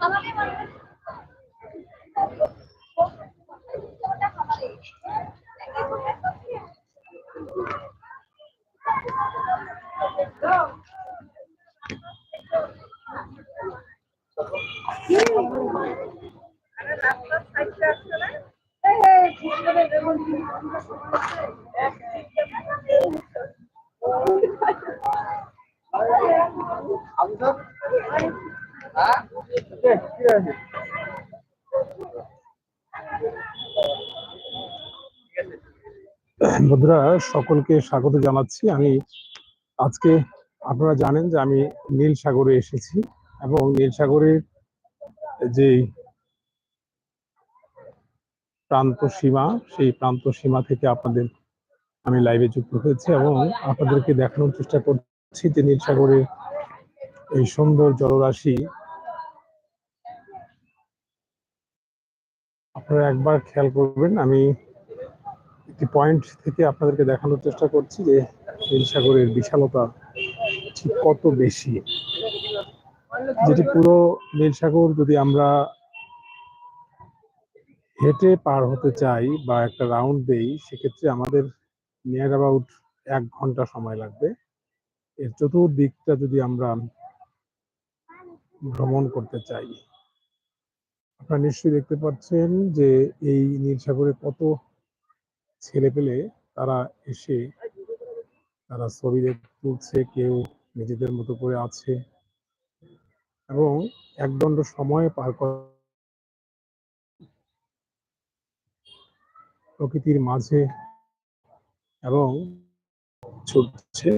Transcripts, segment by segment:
আমাকে বলবেন? বন্ধুরা, সকলকে স্বাগত জানাচ্ছি। আমি আজকে আপনারা জানেন যে আমি নীল সাগরে এসেছি এবং নীল সাগরের যে প্রান্ত সীমা, সেই প্রান্ত সীমা থেকে আপনাদের আমি লাইভে যুক্ত হয়েছি এবং আপনাদেরকে দেখানোর চেষ্টা করছি যে নীল সাগরের এই সুন্দর জলরাশি আপনারা একবার খেয়াল করবেন, আমি একটি পয়েন্ট থেকে আপনাদেরকে দেখানোর চেষ্টা করছি যে নীল সাগরের বিশালতা ঠিক কত বেশি। যেটি পুরো নীল সাগর যদি আমরা হেঁটে পার হতে চাই বা একটা রাউন্ড দেই, সেক্ষেত্রে আমাদের নিয়ার অ্যাবাউট এক ঘণ্টা সময় লাগবে। এর চতুর্দিকটা যদি আমরা ভ্রমণ করতে চাই, আপনারা নিশ্চয়ই দেখতে পাচ্ছেন যে এই নীল সাগরে কত ছেলে পেলে তারা এসে তারা ছবি তুলছে, কেউ নিজেদের মতো করে আছে এবং একদণ্ড সময় পার কর প্রকৃতির মাঝে এবং ছুটছে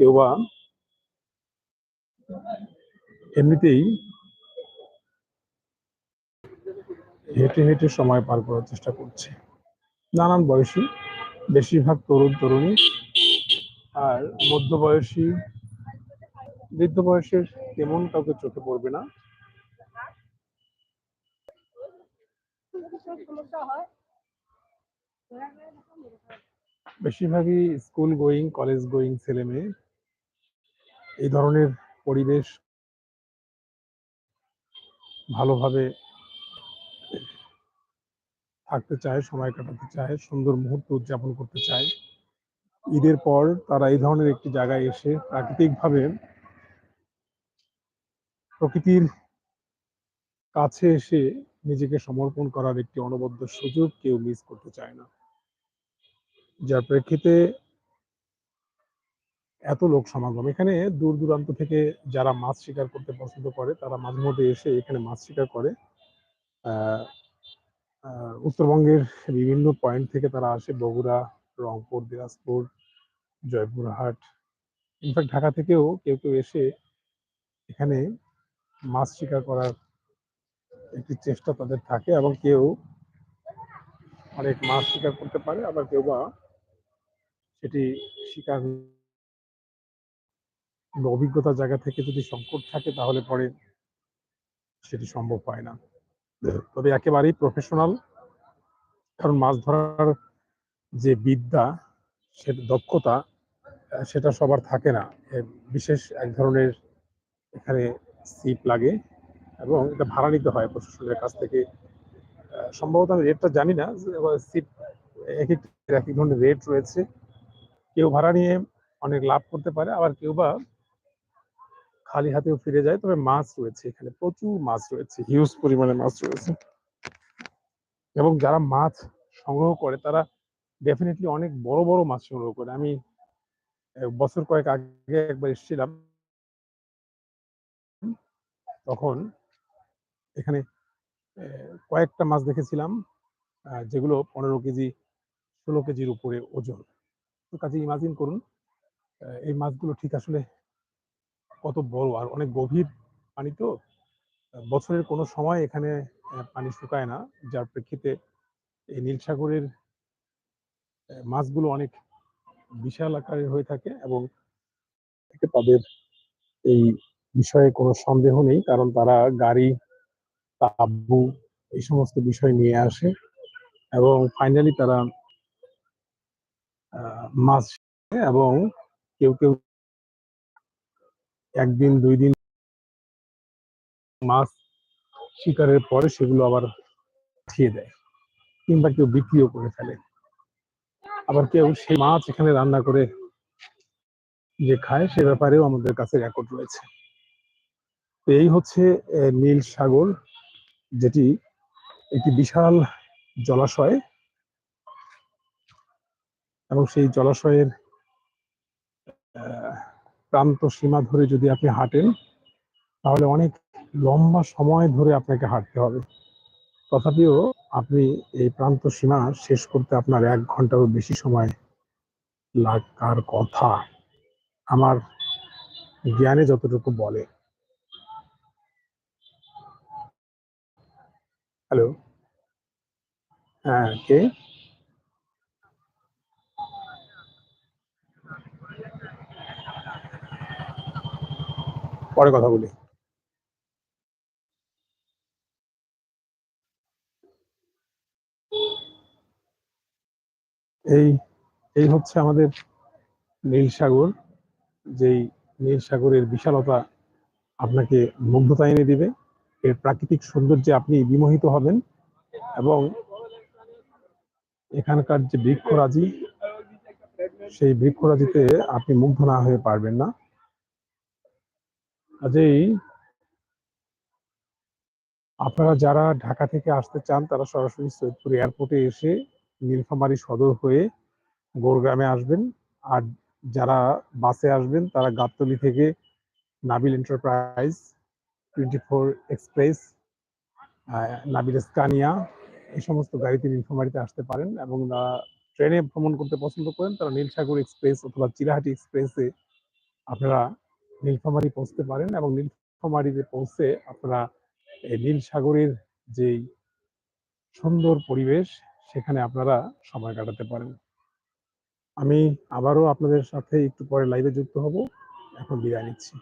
কেউ বা এমনিতেই হেঁটে হেঁটে সময় পার করার চেষ্টা করছে। নানান বয়সী, বেশিরভাগ তরুণ তরুণী আর মধ্যবয়সী, বৃদ্ধ বয়সের তেমন কাউকে চোখে পড়বে না। বেশিরভাগই স্কুল গোয়িং, কলেজ গোয়িং ছেলে মেয়ে। এই ধরনের পরিবেশ ভালোভাবে থাকতে চায়, সময় কাটাতে চায়, সুন্দর মুহূর্ত উদযাপন করতে চায়। ঈদের পর তারা এই ধরনের একটি জায়গায় এসে প্রাকৃতিকভাবে প্রকৃতির কাছে এসে নিজেকে সমর্পণ করার একটি অনবদ্য সুযোগ কেউ মিস করতে চায় না। যার প্রেক্ষিতে এত লোক সমাগম। এখানে দূর দূরান্ত থেকে যারা মাছ শিকার করতে পছন্দ করে, তারা মাঝে মধ্যে এসে এখানে মাছ শিকার করে। উত্তরবঙ্গের বিভিন্ন পয়েন্ট থেকে তারা আসে। বগুড়া, রংপুর, দিনাজপুর, জয়পুরহাট। ইনফ্যাক্ট ঢাকা থেকেও কেউ কেউ এসে এখানে মাছ শিকার করার একটি চেষ্টা তাদের থাকে এবং কেউ অনেক মাছ শিকার করতে পারে, আবার কেউ বা সেটি শিকার অভিজ্ঞতার জায়গা থেকে যদি সংকট থাকে তাহলে পরে সেটি সম্ভব হয় না। তবে একেবারেই প্রফেশনাল কারণ মাছ ধরার যে বিদ্যা, সে দক্ষতা সেটা সবার থাকে না। বিশেষ এক ধরনের এখানে সিপ লাগে এবং এটা ভাড়া নিতে হয় প্রশাসনের কাছ থেকে। সম্ভবত আমি রেটটা জানি না সিপ এক এক এক ধরনের রেট রয়েছে। কেউ ভাড়া নিয়ে অনেক লাভ করতে পারে, আবার কেউ বা খালি হাতেও ফিরে যায়। তবে মাছ রয়েছে এখানে, প্রচুর মাছ রয়েছে হিউজ পরিমাণে মাছ রয়েছে। এবং যারা মাছ সংগ্রহ করে, তারা ডেফিনেটলি অনেক বড় বড় মাছ সংগ্রহ করে। আমি বছর কয়েক আগে একবার এসেছিলাম। তখন এখানে কয়েকটা মাছ দেখেছিলাম যেগুলো পনেরো কেজি, ষোলো কেজির উপরে ওজন। তো কাজে ইমাজিন করুন এই মাছগুলো ঠিক আসলে কত বড় আর অনেক গভীর পানি তো। বছরের কোনো সময় এখানে পানি শুকায় না, যার প্রেক্ষিতে এই নীল সাগরের মাছগুলো অনেক বিশাল আকারের হয়ে থাকে এবং তাদের এই বিষয়ে কোনো সন্দেহ নেই, কারণ তারা গাড়ি, তাবু এই সমস্ত বিষয় নিয়ে আসে এবং ফাইনালি তারা মাছ এবং কেউ কেউ একদিন দুই দিন মাছ শিকারের পরে সেগুলো আবার খেয়ে দেয় কিংবা কেউ বিক্রিও করে ফেলে। আবার কেউ সেই মাছ এখানে রান্না করে যে খায় সে ব্যাপারেও আমাদের কাছে রেকর্ড রয়েছে। তো এই হচ্ছে নীল সাগর, যেটি একটি বিশাল জলাশয়। এবং সেই জলাশয়ের প্রান্ত সীমা ধরে যদি আপনি হাঁটেন, তাহলে অনেক লম্বা সময় ধরে আপনাকে হাঁটতে হবে। তথাপিও আপনি এই প্রান্ত সীমা শেষ করতে আপনার এক ঘন্টারও বেশি সময় লাগার কথা আমার জ্ঞানে যতটুকু বলে। হ্যালো হ্যাঁ কে? পরে কথা বলি। এই এই হচ্ছে আমাদের নীল সাগর, যেই নীল সাগরের বিশালতা আপনাকে মুগ্ধতা এনে দিবে। এর প্রাকৃতিক সৌন্দর্যে আপনি বিমোহিত হবেন এবং এখানকার যে বৃক্ষরাজি, সেই বৃক্ষরাজিতে আপনি মুগ্ধ না হয়ে পারবেন না। কাজেই আপনারা যারা ঢাকা থেকে আসতে চান, তারা সরাসরি সৈয়দপুর এয়ারপোর্টে এসে নীলফামারী সদর হয়ে গোরগ্রামে আসবেন। আর যারা বাসে আসবেন, তারা গাবতলী থেকে Nabil enterprise, twenty four express Nabil Scania এই সমস্ত গাড়িতে নীলফামারীতে আসতে পারেন এবং ট্রেনে ভ্রমণ করতে পছন্দ করেন, তারা নীলসাগর এক্সপ্রেস অথবা চিরাহাটি এক্সপ্রেসে আপনারা নীলফামারী পৌঁছতে পারেন এবং নীলফামারীতে পৌঁছে আপনারা নীল সাগরের যেই সুন্দর পরিবেশ, সেখানে আপনারা সময় কাটাতে পারেন। আমি আবারও আপনাদের সাথে একটু পরে লাইভে যুক্ত হব। এখন বিদায় নিচ্ছি।